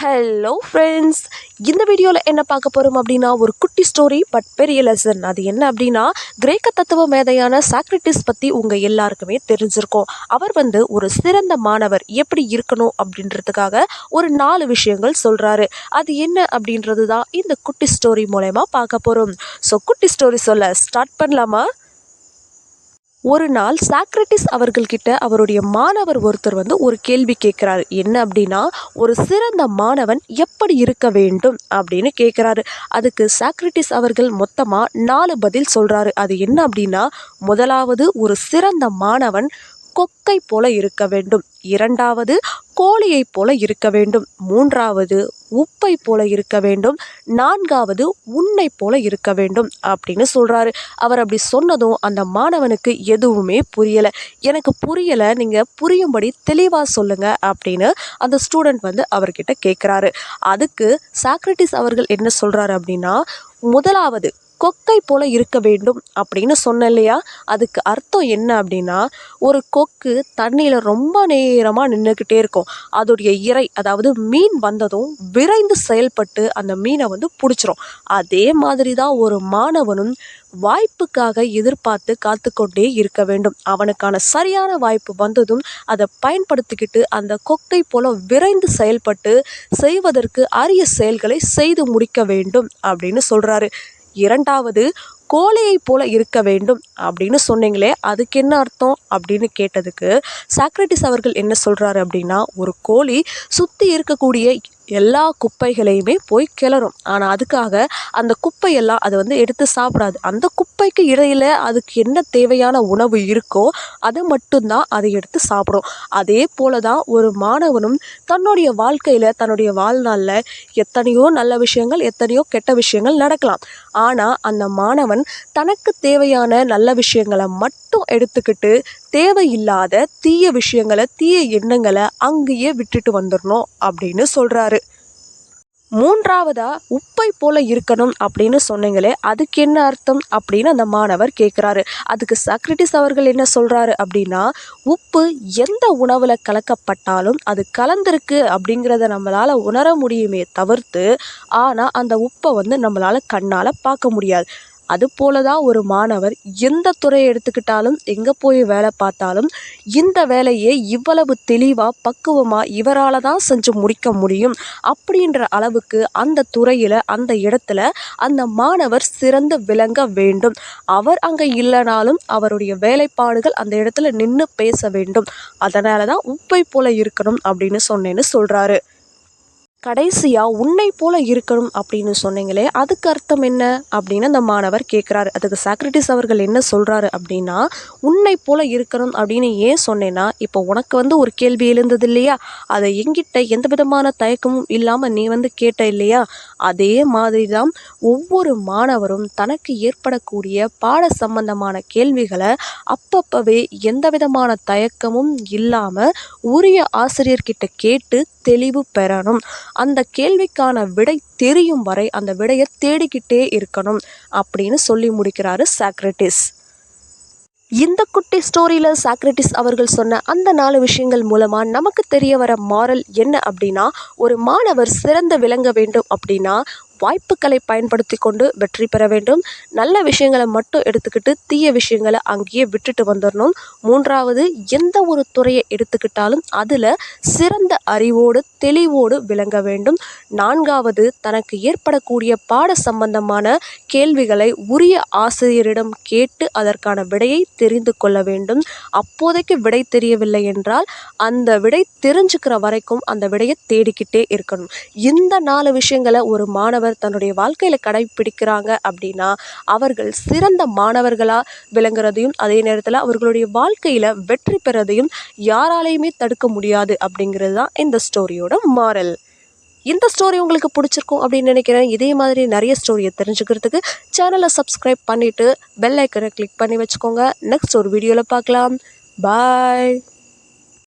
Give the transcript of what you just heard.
Hello friends இந்த வீடியோவில் என்ன பார்க்க போகிறோம் அப்படின்னா ஒரு குட்டி ஸ்டோரி பட் பெரிய லெசன் அது என்ன அப்படின்னா கிரேக்க தத்துவ மேதையான சாக்ரட்டிஸ் பற்றி உங்கள் எல்லாருக்குமே தெரிஞ்சிருக்கும். அவர் வந்து ஒரு சிறந்த மாணவர். எப்படி இருக்கணும் அப்படின்றதுக்காக ஒரு நாலு விஷயங்கள் சொல்கிறாரு அது என்ன அப்படின்றது தான் இந்த குட்டி ஸ்டோரி மூலயமா பார்க்க போகிறோம் ஸோ குட்டி ஸ்டோரி சொல்ல ஸ்டார்ட் பண்ணலாமா? ஒரு நாள் சாக்ரட்டிஸ் அவர்கள்கிட்ட அவருடைய மாணவர் ஒருத்தர் வந்து ஒரு கேள்வி கேட்குறாரு. என்ன அப்படின்னா ஒரு சிறந்த மாணவன் எப்படி இருக்க வேண்டும் அப்படின்னு கேட்குறாரு. அதுக்கு சாக்ரட்டிஸ் அவர்கள் மொத்தமாக நாலு பதில் சொல்கிறாரு அது என்ன அப்படின்னா முதலாவது ஒரு சிறந்த மாணவன் கொக்கை போல இருக்க வேண்டும். இரண்டாவது கோழியைப் போல இருக்க வேண்டும். மூன்றாவது உப்பை போல இருக்க வேண்டும். நான்காவது உன்னை போல இருக்க வேண்டும் அப்படின்னு சொல்கிறாரு அவர் அப்படி சொன்னதும் அந்த மாணவனுக்கு எதுவுமே புரியலை. எனக்கு புரியலை நீங்கள் புரியும்படி தெளிவாக சொல்லுங்கள் அப்படின்னு அந்த ஸ்டூடெண்ட் வந்து அவர்கிட்ட கேட்குறாரு அதுக்கு சாக்ரட்டிஸ் அவர்கள் என்ன சொல்கிறாரு அப்படின்னா முதலாவது கொக்கை போல இருக்க வேண்டும் அப்படின்னு சொன்னேன் இல்லையா அதுக்கு அர்த்தம் என்ன அப்படின்னா ஒரு கொக்கு தண்ணியில் ரொம்ப நேரமாக நின்றுக்கிட்டே இருக்கும். அதோடைய இறை அதாவது மீன் வந்ததும் விரைந்து செயல்பட்டு அந்த மீனை வந்து பிடிச்சிரும். அதே மாதிரி தான் ஒரு மாணவனும் வாய்ப்புக்காக எதிர்பார்த்து காத்துக்கொண்டே இருக்க வேண்டும். அவனுக்கான சரியான வாய்ப்பு வந்ததும் அதை பயன்படுத்திக்கிட்டு அந்த கொக்கை போல விரைந்து செயல்பட்டு செய்வதற்கு அரிய செயல்களை செய்து முடிக்க வேண்டும் அப்படின்னு சொல்கிறாரு இரண்டாவது கோழியைப் போல இருக்க வேண்டும் அப்படின்னு சொன்னீங்களே அதுக்கு என்ன அர்த்தம் அப்படின்னு கேட்டதுக்கு சாக்ரட்டிஸ் அவர்கள் என்ன சொல்கிறாரு அப்படின்னா ஒரு கோழி சுற்றி இருக்கக்கூடிய எல்லா குப்பைகளையுமே போய் கிளறும். ஆனால் அதுக்காக அந்த குப்பையெல்லாம் அதை வந்து எடுத்து சாப்பிடாது. அந்த குப்பைக்கு இடையில் அதுக்கு என்ன தேவையான உணவு இருக்கோ அதை மட்டும்தான் அதை எடுத்து சாப்பிடும். அதே போல தான் ஒரு மாணவனும் தன்னுடைய வாழ்க்கையில் தன்னுடைய வாழ்நாளில் எத்தனையோ நல்ல விஷயங்கள் எத்தனையோ கெட்ட விஷயங்கள் நடக்கலாம். ஆனால் அந்த மாணவன் தனக்கு தேவையான நல்ல விஷயங்களை மட்டும் எடுத்துக்கிட்டு தேவையில்லாத தீய விஷயங்களை தீய எண்ணங்களை அங்கேயே விட்டுட்டு வந்துடணும் அப்படின்னு சொல்கிறாரு மூன்றாவதா உப்பை போல இருக்கணும் அப்படின்னு சொன்னீங்களே அதுக்கு என்ன அர்த்தம் அப்படின்னு அந்த மாணவர் கேட்குறாரு அதுக்கு சாக்ரட்டிஸ் அவர்கள் என்ன சொல்கிறாரு அப்படின்னா உப்பு எந்த உணவில் கலக்கப்பட்டாலும் அது கலந்திருக்கு அப்படிங்கிறத நம்மளால் உணர முடியுமே தவிர்த்து ஆனால் அந்த உப்பை வந்து நம்மளால் கண்ணால் பார்க்க முடியாது. அதுபோல தான் ஒரு மாணவர் எந்த துறையை எடுத்துக்கிட்டாலும் எங்கே போய் வேலை பார்த்தாலும் இந்த வேலையை இவ்வளவு தெளிவாக பக்குவமாக இவரால் தான் செஞ்சு முடிக்க முடியும் அப்படின்ற அளவுக்கு அந்த துறையில் அந்த இடத்துல அந்த மாணவர் சிறந்து விளங்க வேண்டும். அவர் அங்கே இல்லைனாலும் அவருடைய வேலைப்பாடுகள் அந்த இடத்துல நின்று பேச வேண்டும். அதனால தான் உப்பை போல இருக்கணும் அப்படின்னு சொன்னேன்னு சொல்கிறாரு கடைசியாக உன்னை போல இருக்கணும் அப்படின்னு சொன்னீங்களே அதுக்கு அர்த்தம் என்ன? அப்படின்னு அந்த மாணவர் கேட்குறாரு அதுக்கு சாக்ரட்டிஸ் அவர்கள் என்ன சொல்கிறாரு அப்படின்னா உன்னை போல இருக்கணும் அப்படின்னு ஏன் சொன்னேன்னா இப்போ உனக்கு வந்து ஒரு கேள்வி எழுந்தது இல்லையா? அதை எங்கிட்ட எந்த விதமான தயக்கமும் இல்லாமல் நீ வந்து கேட்ட இல்லையா? அதே மாதிரி தான் ஒவ்வொரு மாணவரும் தனக்கு ஏற்படக்கூடிய பாட சம்பந்தமான கேள்விகளை அப்பப்பவே எந்த விதமான தயக்கமும் இல்லாமல் உரிய ஆசிரியர்கிட்ட கேட்டு தெளிவு பெறணும். அந்த கேள்விக்கான விடை தெரியும் வரை அந்த விடையை தேடிக்கிட்டே இருக்கணும் அப்படின்னு சொல்லி முடிக்கிறாரு சாக்ரட்டிஸ். இந்த குட்டி ஸ்டோரியில் சாக்ரட்டிஸ் அவர்கள் சொன்ன அந்த நாலு விஷயங்கள் மூலமாக நமக்கு தெரிய வர மாரல் என்ன அப்படின்னா ஒரு மாணவர் சிறந்து விளங்க வேண்டும் அப்படின்னா வாய்ப்புகளை பயன்படுத்தி கொண்டு வெற்றி பெற வேண்டும். நல்ல விஷயங்களை மட்டும் எடுத்துக்கிட்டு தீய விஷயங்களை அங்கேயே விட்டுட்டு வந்துடணும் மூன்றாவது எந்த ஒரு துறையை எடுத்துக்கிட்டாலும் அதில் சிறந்த அறிவோடு தெளிவோடு விளங்க வேண்டும். நான்காவது தனக்கு ஏற்படக்கூடிய பாட சம்பந்தமான கேள்விகளை உரிய ஆசிரியரிடம் கேட்டு அதற்கான விடையை தெரிந்து கொள்ள வேண்டும். அப்போதைக்கு விடை தெரியவில்லை என்றால் அந்த விடை தெரிஞ்சுக்கிற வரைக்கும் அந்த விடையை தேடிக்கிட்டே இருக்கணும். இந்த நாலு விஷயங்களை ஒரு மாணவர் மாணவர் தன்னுடைய வாழ்க்கையில் கடைபிடிக்கிறாங்க அப்படின்னா அவர்கள் சிறந்த மாணவர்களாக விளங்குறதையும் அதே நேரத்தில் அவர்களுடைய வாழ்க்கையில் வெற்றி பெறதையும் யாராலையுமே தடுக்க முடியாது அப்படிங்கிறது தான் இந்த ஸ்டோரியோட மாரல் இந்த ஸ்டோரி உங்களுக்கு பிடிச்சிருக்கும் அப்படின்னு நினைக்கிறேன். இதே மாதிரி நிறைய ஸ்டோரியை தெரிஞ்சுக்கிறதுக்கு சேனலை சப்ஸ்கிரைப் பண்ணிவிட்டு பெல் ஐக்கனை கிளிக் பண்ணி வச்சுக்கோங்க. நெக்ஸ்ட் ஒரு வீடியோவில் பார்க்கலாம். பாய்